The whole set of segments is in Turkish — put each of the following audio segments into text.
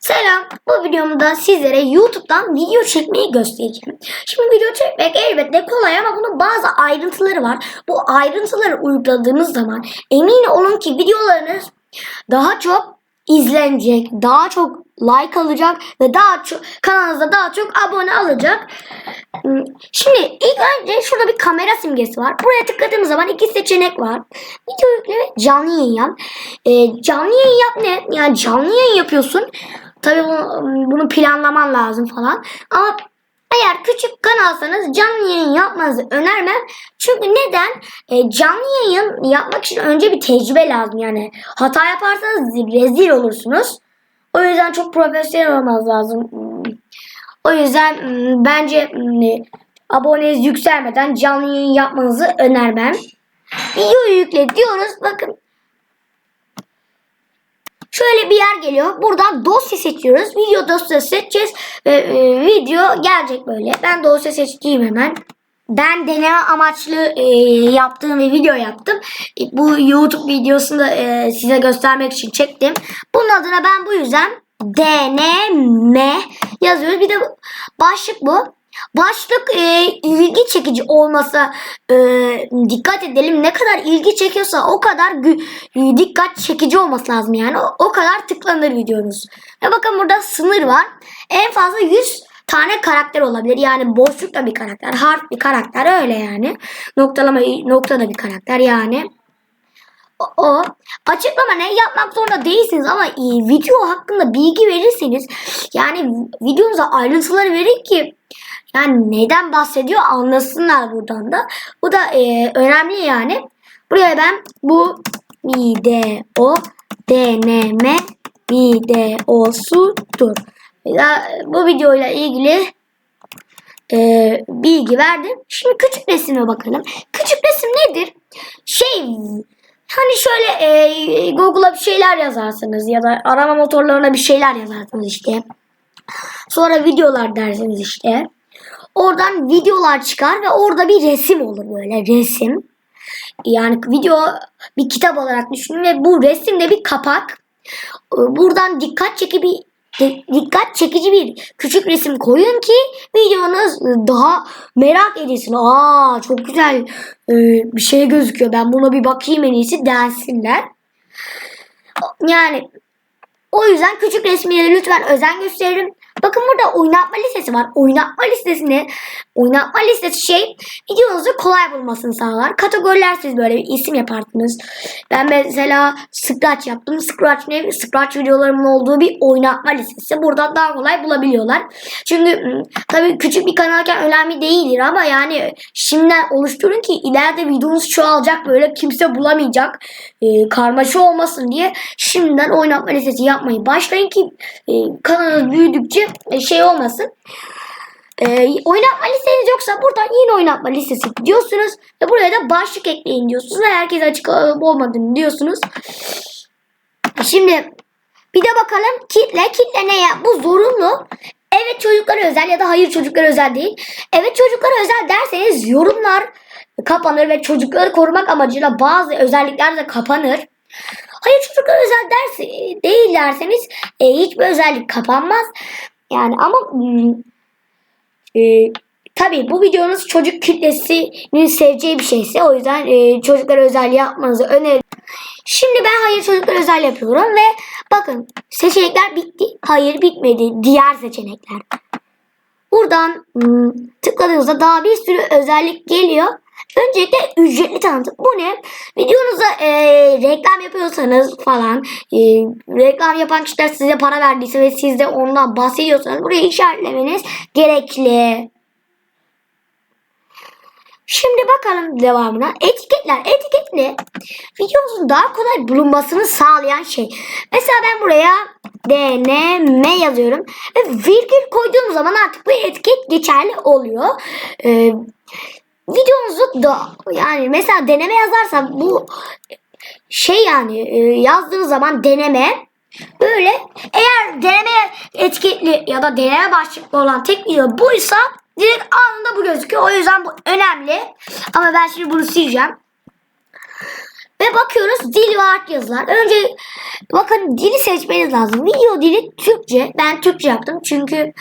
Selam. Bu videomda sizlere YouTube'dan video çekmeyi göstereceğim. Şimdi video çekmek elbette kolay ama bunun bazı ayrıntıları var. Bu ayrıntıları uyguladığınız zaman emin olun ki videolarınız daha çok izlenecek, daha çok like alacak ve daha çok kanalınıza daha çok abone alacak. Hmm, Şimdi ilk önce şurada bir kamera simgesi var. Buraya tıkladığımız zaman iki seçenek var. Video yükle ve canlı yayın yap. Ee, canlı yayın yap ne? Yani canlı yayın yapıyorsun. Tabii bunu, bunu planlaman lazım falan. Ama eğer küçük kanalsanız canlı yayın yapmanızı önermem. Çünkü neden? E, canlı yayın yapmak için önce bir tecrübe lazım. Yani hata yaparsanız rezil olursunuz. O yüzden çok profesyonel olmanız lazım. O yüzden hmm, bence hmm, aboneniz yükselmeden canlı yayın yapmanızı önermem. Videoyu yükle diyoruz. Bakın Şöyle bir yer geliyor. Buradan dosya seçiyoruz. Video dosyası seçeceğiz. Ve e, video gelecek böyle. Ben dosya seçtiğim hemen. Ben deneme amaçlı e, yaptığım bir video yaptım. E, bu YouTube videosunu da e, size göstermek için çektim. Bunun adına ben bu yüzden deneme yazıyoruz. Bir de başlık bu. Başlık e, ilgi çekici olmasa e, dikkat edelim. Ne kadar ilgi çekiyorsa o kadar e, dikkat çekici olması lazım yani. O, o kadar tıklanır videonuz. Ve bakın burada sınır var. En fazla 100 tane karakter olabilir. Yani boşlukta bir karakter, harf bir karakter öyle yani. Noktalama noktada bir karakter yani. O, o. açıklama ne yapmak zorunda değilsiniz ama e, video hakkında bilgi verirseniz yani videonuza ayrıntıları verin ki yani neden bahsediyor anlasınlar buradan da. Bu da e, önemli yani. Buraya ben bu video deneme videosudur. Bu videoyla ilgili e, bilgi verdim. Şimdi küçük resime bakalım. Küçük resim nedir? Şey hani şöyle e, Google'a bir şeyler yazarsınız ya da arama motorlarına bir şeyler yazarsınız işte. Sonra videolar dersiniz işte. Oradan videolar çıkar ve orada bir resim olur böyle resim. Yani video bir kitap olarak düşünün ve bu resimde bir kapak. Buradan dikkat çekici bir dikkat çekici bir küçük resim koyun ki videonuz daha merak edilsin. Aa çok güzel e, bir şey gözüküyor. Ben buna bir bakayım en iyisi densinler. Yani o yüzden küçük resmine lütfen özen gösterin. Bakın burada oynatma listesi var. Oynatma listesini oynatma listesi şey videonuzu kolay bulmasını sağlar. Kategoriler siz böyle bir isim yaparsınız. Ben mesela Scratch yaptım. Scratch ne? Scratch videolarımın olduğu bir oynatma listesi. Buradan daha kolay bulabiliyorlar. Çünkü m, tabii küçük bir kanalken önemli değildir ama yani şimdiden oluşturun ki ileride videonuz çoğalacak böyle kimse bulamayacak. E, karmaşa olmasın diye şimdiden oynatma listesi yapmayı başlayın ki e, kanalınız büyüdükçe e, şey olmasın. E, oynatma listeniz yoksa buradan yine oynatma listesi diyorsunuz ve buraya da başlık ekleyin diyorsunuz ve herkes açık olmadığını diyorsunuz. Şimdi bir de bakalım kitle. Kitle ne ya? Bu zorunlu. Evet çocuklara özel ya da hayır çocuklara özel değil. Evet çocuklara özel derseniz yorumlar kapanır ve çocukları korumak amacıyla bazı özellikler de kapanır. Hayır çocuklara özel ders değil derseniz e, hiçbir özellik kapanmaz. Yani ama hmm, e, tabii bu videonuz çocuk kitlesinin seveceği bir şeyse o yüzden e, çocuklara özel yapmanızı öneririm. Şimdi ben hayır çocuklar özel yapıyorum ve bakın seçenekler bitti. Hayır bitmedi. Diğer seçenekler. Buradan hmm, tıkladığınızda daha bir sürü özellik geliyor. Öncelikle ücretli tanıtım. Bu ne? Videonuza e, reklam yapıyorsanız falan e, reklam yapan kişiler size para verdiyse ve siz de ondan bahsediyorsanız buraya işaretlemeniz gerekli. Şimdi bakalım devamına. Etiketler. Etiket ne? Videonuzun daha kolay bulunmasını sağlayan şey. Mesela ben buraya deneme yazıyorum. Ve virgül koyduğum zaman artık bu etiket geçerli oluyor. Ee, videonuzu da yani mesela deneme yazarsam bu şey yani e, yazdığınız zaman deneme böyle eğer deneme etiketli ya da deneme başlıklı olan tek video buysa direkt anında bu gözüküyor. O yüzden bu önemli. Ama ben şimdi bunu sileceğim. Ve bakıyoruz dil ve art yazılar. Önce bakın dili seçmeniz lazım. Video dili Türkçe. Ben Türkçe yaptım çünkü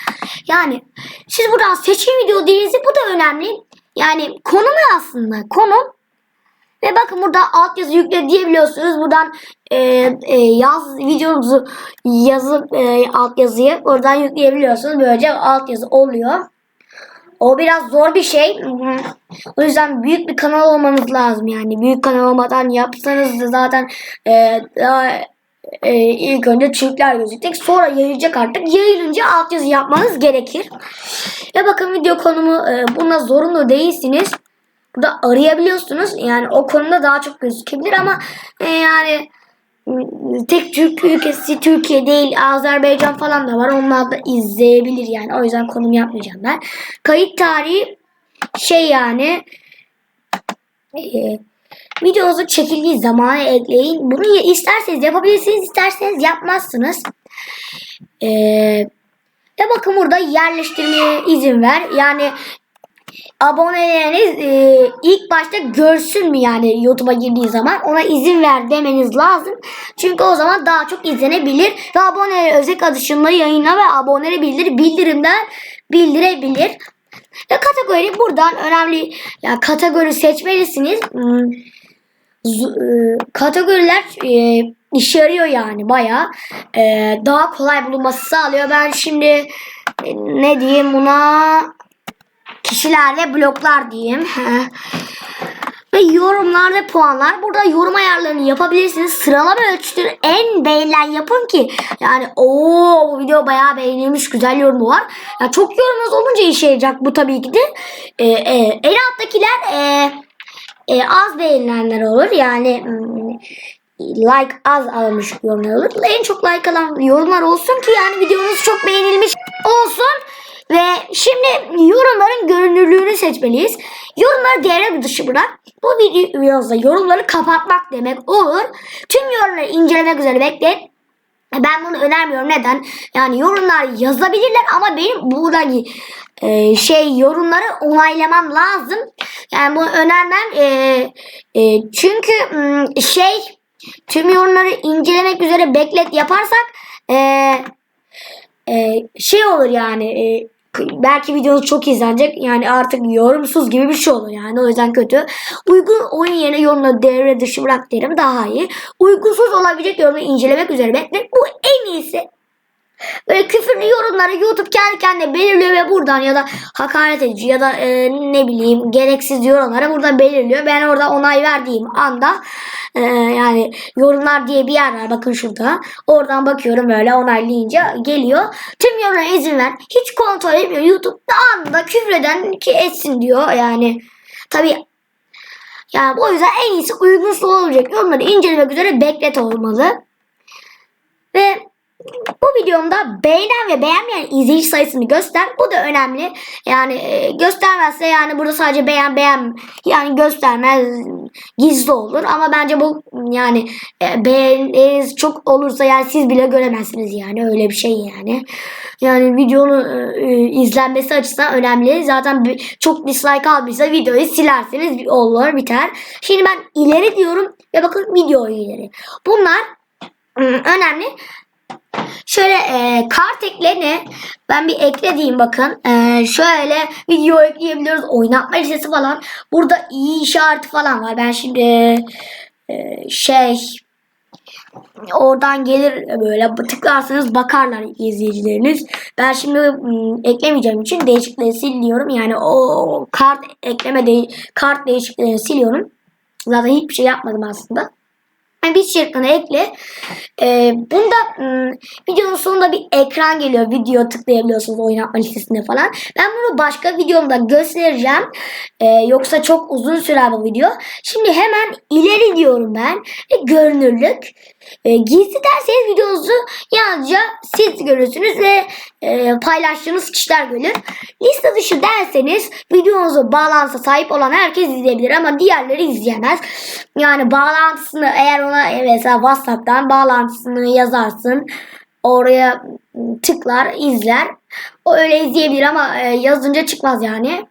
yani siz buradan seçin video dilinizi. Bu da önemli. Yani konu ne aslında? Konu ve bakın burada altyazı yükle diyebiliyorsunuz. Buradan e, e, yaz videonuzu yazıp e, altyazıyı oradan yükleyebiliyorsunuz. Böylece altyazı oluyor. O biraz zor bir şey. O yüzden büyük bir kanal olmanız lazım yani. Büyük kanal olmadan yapsanız da zaten e, daha, e, ilk önce Türkler gözükecek. Sonra yayılacak artık. Yayılınca altyazı yapmanız gerekir. Ve bakın video konumu e, buna zorunlu değilsiniz. Burada arayabiliyorsunuz. Yani o konuda daha çok gözükebilir ama e, yani tek Türk ülkesi Türkiye değil Azerbaycan falan da var. Onlar da izleyebilir yani. O yüzden konum yapmayacağım ben. Kayıt tarihi şey yani e, videonuzu çekildiği zamana ekleyin. Bunu isterseniz yapabilirsiniz, isterseniz yapmazsınız. E, ve bakın burada yerleştirmeye izin ver. Yani aboneleriniz e, ilk başta görsün mü yani YouTube'a girdiği zaman ona izin ver demeniz lazım. Çünkü o zaman daha çok izlenebilir ve abonelere özel adışımla yayına ve abonelere bildir bildirimden bildirebilir. Ve kategori buradan önemli yani kategori seçmelisiniz. Hmm, kategoriler e, işe yarıyor yani baya daha kolay bulunması sağlıyor. Ben şimdi e, ne diyeyim buna kişiler ve bloklar diyeyim. ve yorumlar ve puanlar. Burada yorum ayarlarını yapabilirsiniz. Sıralama ölçütünü en beğenilen yapın ki yani o bu video bayağı beğenilmiş güzel yorumu var. Ya çok yorumunuz olunca işe yarayacak bu tabii ki de. Ee, e, en alttakiler e, e, az beğenilenler olur. Yani hmm, like az almış yorumlar olur. En çok like alan yorumlar olsun ki yani videonuz çok beğenilmiş olsun. Ve şimdi yorumların görünürlüğünü seçmeliyiz. Yorumları devre dışı bırak. Bu videoda yorumları kapatmak demek olur. Tüm yorumları incelemek üzere bekle. Ben bunu önermiyorum. Neden? Yani yorumlar yazabilirler ama benim buradaki e, şey yorumları onaylamam lazım. Yani bunu önermem. E, e, çünkü şey tüm yorumları incelemek üzere beklet yaparsak e, e, şey olur yani e, belki videonuz çok izlenecek yani artık yorumsuz gibi bir şey olur yani o yüzden kötü. Uygun oyun yerine yorumları devre dışı bırak derim daha iyi. Uygunsuz olabilecek yorumları incelemek üzere bekle. Bu en iyisi. Böyle küfürlü yorumları YouTube kendi kendine belirliyor ve buradan ya da hakaret edici ya da e, ne bileyim gereksiz yorumları burada belirliyor. Ben orada onay verdiğim anda e, yani yorumlar diye bir yer var bakın şurada. Oradan bakıyorum böyle onaylayınca geliyor. Tüm yorumlara izin ver. Hiç kontrol etmiyor. YouTube anında küfreden ki etsin diyor yani. Tabii yani o yüzden en iyisi uygunsuz olacak yorumları incelemek üzere beklet olmalı. Ve bu videomda beğenen ve beğenmeyen izleyici sayısını göster. Bu da önemli. Yani e, göstermezse yani burada sadece beğen beğen yani göstermez gizli olur. Ama bence bu yani e, beğeniniz çok olursa yani siz bile göremezsiniz yani öyle bir şey yani. Yani videonun e, izlenmesi açısından önemli. Zaten çok dislike aldıysa videoyu silerseniz olur biter. Şimdi ben ileri diyorum ve bakın video ileri. Bunlar ım, önemli. E, kart ekle ne? Ben bir ekle diyeyim bakın. E, şöyle video ekleyebiliyoruz. Oynatma listesi falan. Burada iyi işareti falan var. Ben şimdi e, şey oradan gelir böyle tıklarsanız bakarlar izleyicileriniz. Ben şimdi mm, eklemeyeceğim için değişiklikleri siliyorum. Yani o kart ekleme de kart değişikliklerini siliyorum. Zaten hiçbir şey yapmadım aslında. Bir şirkını ekle. Ee, bunda ım, videonun sonunda bir ekran geliyor. Video tıklayabiliyorsunuz oynatma listesinde falan. Ben bunu başka videomda göstereceğim. Ee, yoksa çok uzun sürer bu video. Şimdi hemen ileri diyorum ben. Ve görünürlük. Ee, gizli derseniz videonuzu yalnızca siz görürsünüz ve e, paylaştığınız kişiler görür. Liste dışı derseniz videonuzu bağlantısı sahip olan herkes izleyebilir ama diğerleri izleyemez. Yani bağlantısını eğer ona e, mesela WhatsApp'tan bağlantısını yazarsın. Oraya tıklar, izler. O öyle izleyebilir ama e, yazınca çıkmaz yani.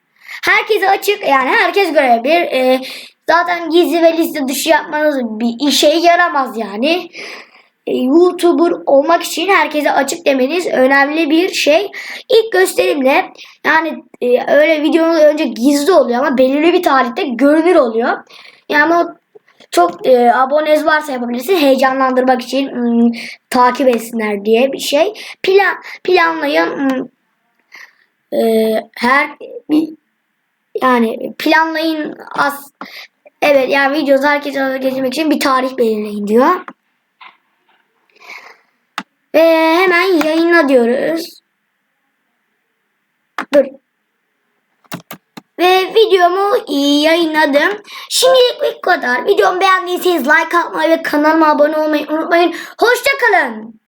Herkese açık yani herkes görebilir. E, Zaten gizli ve liste dışı yapmanız bir işe yaramaz yani. E, YouTuber olmak için herkese açık demeniz önemli bir şey. İlk gösterimle yani e, öyle videonun önce gizli oluyor ama belirli bir tarihte görünür oluyor. Yani çok e, aboneniz varsa yapabilirsin. Heyecanlandırmak için hmm, takip etsinler diye bir şey. Plan planlayın. hmm, e, her yani planlayın az evet yani videosu herkese geçmek için bir tarih belirleyin diyor. Ve hemen yayınla diyoruz. Dur. Ve videomu yayınladım. Şimdilik bu kadar. Videomu beğendiyseniz like atmayı ve kanalıma abone olmayı unutmayın. Hoşçakalın.